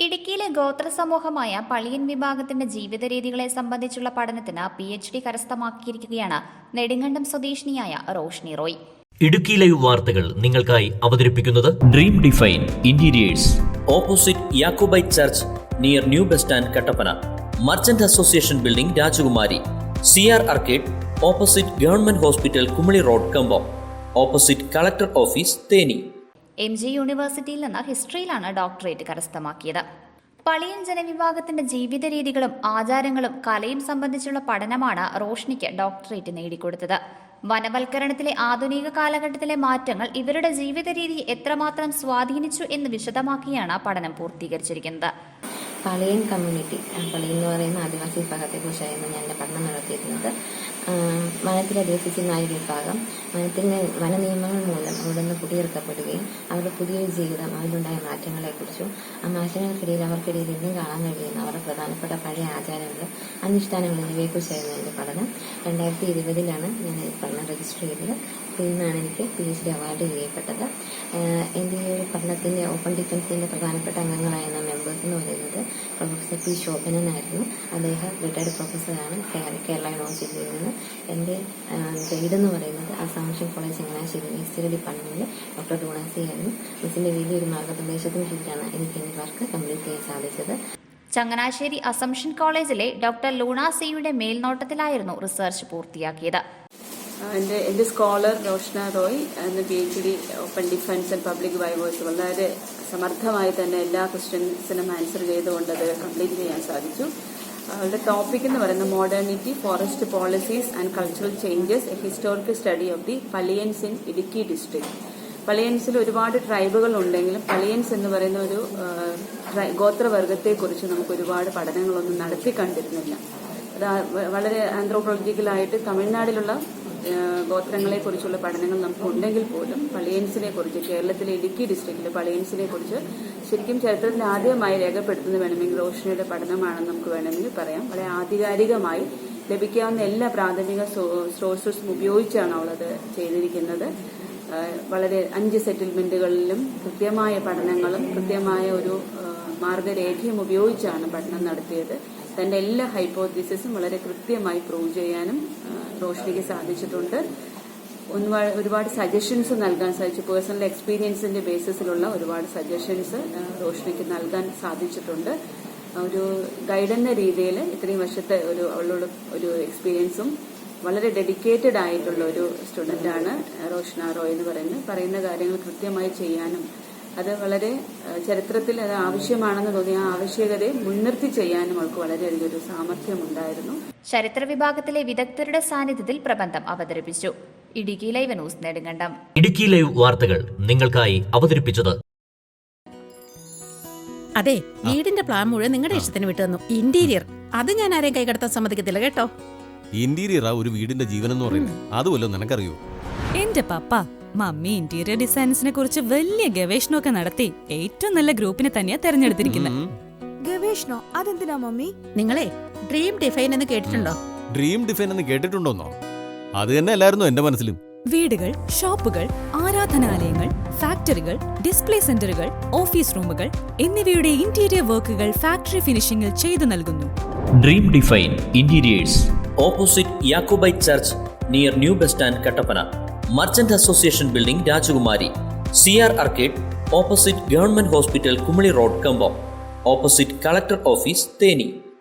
ഇടുക്കിയിലെ ഗോത്ര സമൂഹമായ പളിയൻ വിഭാഗത്തിന്റെ ജീവിത രീതികളെ സംബന്ധിച്ചുള്ള പഠനത്തിന് പി എച്ച് ഡി കരസ്ഥമാക്കിയിരിക്കുകയാണ് നെടുങ്കണ്ടം സ്വദേശിനിയായ റോഷ്നി റോയ്. ഇടുക്കി ലൈവ് വാർത്തകൾ നിങ്ങൾക്കായി അവതരിപ്പിക്കുന്നത് dream define interiors opposite Yakobai church near new bus stand Kattappana merchant association building Rajakumari C R arcade opposite government hospital Kumily road Cumbum opposite collector office Theni M G യൂണിവേഴ്സിറ്റിയിൽ നിന്ന് ഹിസ്റ്ററിയിലാണ് doctorate കരസ്ഥമാക്കിയത്. പളിയൻ ജനവിഭാഗത്തിന്റെ ജീവിത രീതികളും ആചാരങ്ങളും കലയും സംബന്ധിച്ചുള്ള പഠനമാണ് റോഷ്നിക്ക് doctorate നേടിക്കൊടുത്തത്. വനവൽക്കരണത്തിലെ ആധുനിക കാലഘട്ടത്തിലെ മാറ്റങ്ങൾ ഇവരുടെ ജീവിത രീതി എത്രമാത്രം സ്വാധീനിച്ചു എന്ന് വിശദമാക്കിയാണ് പഠനം പൂർത്തീകരിച്ചിരിക്കുന്നത്. പളിയൻ കമ്മ്യൂണിറ്റി പളിയൻ എന്ന് പറയുന്ന ആദിവാസി വിഭാഗത്തെക്കുറിച്ചായിരുന്നു ഞാൻ എന്റെ പഠനം നടത്തിയിരുന്നത്. വനത്തിൽ അധിവസിക്കുന്ന ഒരു വിഭാഗം വനത്തിന് വന നിയമങ്ങൾ മൂലം അവിടെ നിന്ന് കുടിയിറക്കപ്പെടുകയും അവരുടെ പുതിയൊരു ജീവിതം അതിലുണ്ടായ മാറ്റങ്ങളെക്കുറിച്ചും ആ മാറ്റങ്ങൾക്കിടയിൽ അവർക്കിടയിൽ ഇന്നും കാണാൻ കഴിയുന്ന അവരുടെ പ്രധാനപ്പെട്ട പഴയ ആചാരങ്ങളും അനുഷ്ഠാനങ്ങളും എന്നിവയെക്കുറിച്ചായിരുന്നു എന്റെ പഠനം. രണ്ടായിരത്തി ഇരുപതിലാണ് ഞാൻ പഠനം രജിസ്റ്റർ ചെയ്തത്. അപ്പോൾ നിന്നാണ് എനിക്ക് പി എച്ച് ഡി അവാർഡ് ചെയ്യപ്പെട്ടത് എന്റെ ഈ ഒരു പഠനത്തിന്റെ ഓപ്പൺ ഡിഫൻസിന്റെ പ്രധാനപ്പെട്ട അംഗങ്ങളായിരുന്ന മെമ്പേഴ്സ് എന്ന് പറയുന്നത് പ്രൊഫസർ പി ശോഭനനായിരുന്നു അദ്ദേഹം റിട്ടയർഡ് പ്രൊഫസറാണ് കേരള യൂണിവേഴ്സിറ്റിയിൽ നിന്ന്. എന്റെ ഗൈഡ് എന്ന് പറയുന്നത് അസാംഷൻ കോളേജ് ചങ്ങനാശ്ശേരി ഹിസ്റ്ററി ഡിപ്പാർട്ട്മെന്റിൽ ഡോക്ടർ ഡോണാസി ആയിരുന്നു. മിസ്സിന്റെ വലിയൊരു മാർഗനിർദ്ദേശത്തിന് കീഴിലാണ് എനിക്ക് എന്റെ വർക്ക് കംപ്ലീറ്റ് ചെയ്യാൻ സാധിച്ചത്. ചങ്ങനാശ്ശേരി അസംഷൻ കോളേജിലെ ഡോക്ടർ ലൂണ സിയുടെ മേൽനോട്ടത്തിലായിരുന്നു റിസർച്ച് പൂർത്തിയാക്കിയത്. എന്റെ എന്റെ സ്കോളർ റോഷ്ന റോയ് എന്ന P H D open defence and public ബൈവേഴ്സ് വളരെ സമർത്ഥമായി തന്നെ എല്ലാ ക്വസ്റ്റ്യൻസിനും ആൻസർ ചെയ്തുകൊണ്ട് അത് കംപ്ലീറ്റ് ചെയ്യാൻ സാധിച്ചു. അവളുടെ ടോപ്പിക് എന്ന് പറയുന്നത് modernity forest policies and cultural changes a historical study of the Paliyans in Idukki district പലിയൻസിൽ ഒരുപാട് ട്രൈബുകൾ ഉണ്ടെങ്കിലും പലിയൻസ് എന്ന് പറയുന്ന ഒരു ഗോത്രവർഗത്തെക്കുറിച്ച് നമുക്ക് ഒരുപാട് പഠനങ്ങളൊന്നും നടത്തി കണ്ടിരുന്നില്ല അത് വളരെ ആന്ത്രോപോളജിക്കലായിട്ട് തമിഴ്നാടിലുള്ള ഗോത്രങ്ങളെക്കുറിച്ചുള്ള പഠനങ്ങൾ നമുക്ക് ഉണ്ടെങ്കിൽ പോലും പളിയൻസിനെ കുറിച്ച് കേരളത്തിലെ ഇടുക്കി ഡിസ്ട്രിക്റ്റിലെ പളിയൻസിനെ കുറിച്ച് ശരിക്കും ചരിത്രത്തിൽ ആദ്യമായി രേഖപ്പെടുത്തുന്ന വേണമെങ്കിൽ റോഷനിയുടെ പഠനമാണെന്ന് നമുക്ക് വേണമെങ്കിൽ പറയാം. വളരെ ആധികാരികമായി ലഭിക്കാവുന്ന എല്ലാ പ്രാഥമിക സോഴ്സസും ഉപയോഗിച്ചാണ് അവളത് ചെയ്തിരിക്കുന്നത്. വളരെ അഞ്ച് സെറ്റിൽമെന്റുകളിലും കൃത്യമായ പഠനങ്ങളും കൃത്യമായ ഒരു മാർഗരേഖയും ഉപയോഗിച്ചാണ് പഠനം നടത്തിയത്. തന്റെ എല്ലാ ഹൈപ്പോത്തിസിസും വളരെ കൃത്യമായി പ്രൂവ് ചെയ്യാനും റോഷ്നിക്ക് സാധിച്ചിട്ടുണ്ട്. ഒരുപാട് സജഷൻസ് നൽകാൻ സാധിച്ചു. പേഴ്സണൽ എക്സ്പീരിയൻസിന്റെ ബേസിസിലുള്ള ഒരുപാട് സജഷൻസ് റോഷ്നിക്ക് നൽകാൻ സാധിച്ചിട്ടുണ്ട്. ഒരു ഗൈഡ് എന്ന രീതിയിൽ ഇത്രയും വർഷത്തെ ഒരു അവളോട് ഒരു എക്സ്പീരിയൻസും വളരെ ഡെഡിക്കേറ്റഡ് ആയിട്ടുള്ള ഒരു സ്റ്റുഡന്റ് ആണ് റോഷ്ന റോയ് എന്ന് പറയുന്നത്. പറയുന്ന കാര്യങ്ങൾ കൃത്യമായി ചെയ്യാനും അത് വളരെ ചരിത്രത്തിൽ അത് ആവശ്യമാണെന്ന് തോന്നിയ ആ ആവശ്യകതയെ മുൻനിർത്തി ചെയ്യാനും അവൾക്ക് വളരെയധികം ഒരു സാമർഥ്യമുണ്ടായിരുന്നു. ചരിത്ര വിഭാഗത്തിലെ വിദഗ്ധരുടെ സാന്നിധ്യത്തിൽ പ്രബന്ധം അവതരിപ്പിച്ചു. Idukki live news Nedumkandam. Idukki live വാർത്തകൾ നിങ്ങൾക്കായി അവതരിപ്പിച്ചത്. അതെ വീടിന്റെ പ്ലാൻ മുഴുവൻ നിങ്ങളുടെ ഇഷ്ടത്തിന് വിട്ടു തന്നു. ഇന്റീരിയർ. അത് ഞാൻ ആരെയും കൈകടത്താൻ സമ്മതിക്കത്തില്ല കേട്ടോ? ഇന്റീരിയർ ഒരു വീടിന്റെ ജീവൻ എന്ന് പറയുന്നത് അതുമല്ലോ നിനക്കറിയോ. എന്റെ പപ്പ. മമ്മി ഇന്റീരിയർ ഡിസൈൻസിനെ കുറിച്ച് വലിയ ഗവേഷണമൊക്കെ നടത്തി ഏറ്റവും നല്ല ഗ്രൂപ്പിനെ തന്നെയാ തെരഞ്ഞെടുത്തിരിക്കുന്നത്. ഗവേഷണോ? അതെന്തിനാ മമ്മി? നിങ്ങളെ ഡ്രീം ഡിഫൈൻ എന്ന് കേട്ടിട്ടുണ്ടോ? ഡ്രീം ഡിഫൈൻ എന്ന് കേട്ടിട്ടുണ്ടോന്നോ? അത് തന്നെ അല്ലായിരുന്നു എന്റെ മനസ്സിലും? വീടുകൾ ഷോപ്പുകൾ ആരാധനാലയങ്ങൾ ഫാക്ടറികൾ ഡിസ്പ്ലേ സെന്ററുകൾ ഓഫീസ് റൂമുകൾ എന്നിവയുടെ ഇന്റീരിയർ വർക്കുകൾ ഫാക്ടറി ഫിനിഷിംഗിൽ ചെയ്തു നൽകുന്നു. Dream define interiors opposite Jacobite church near new bus stand Kattappana merchant association building Rajakumari C R arcade opposite government hospital Kumily road Cumbum opposite collector office Theni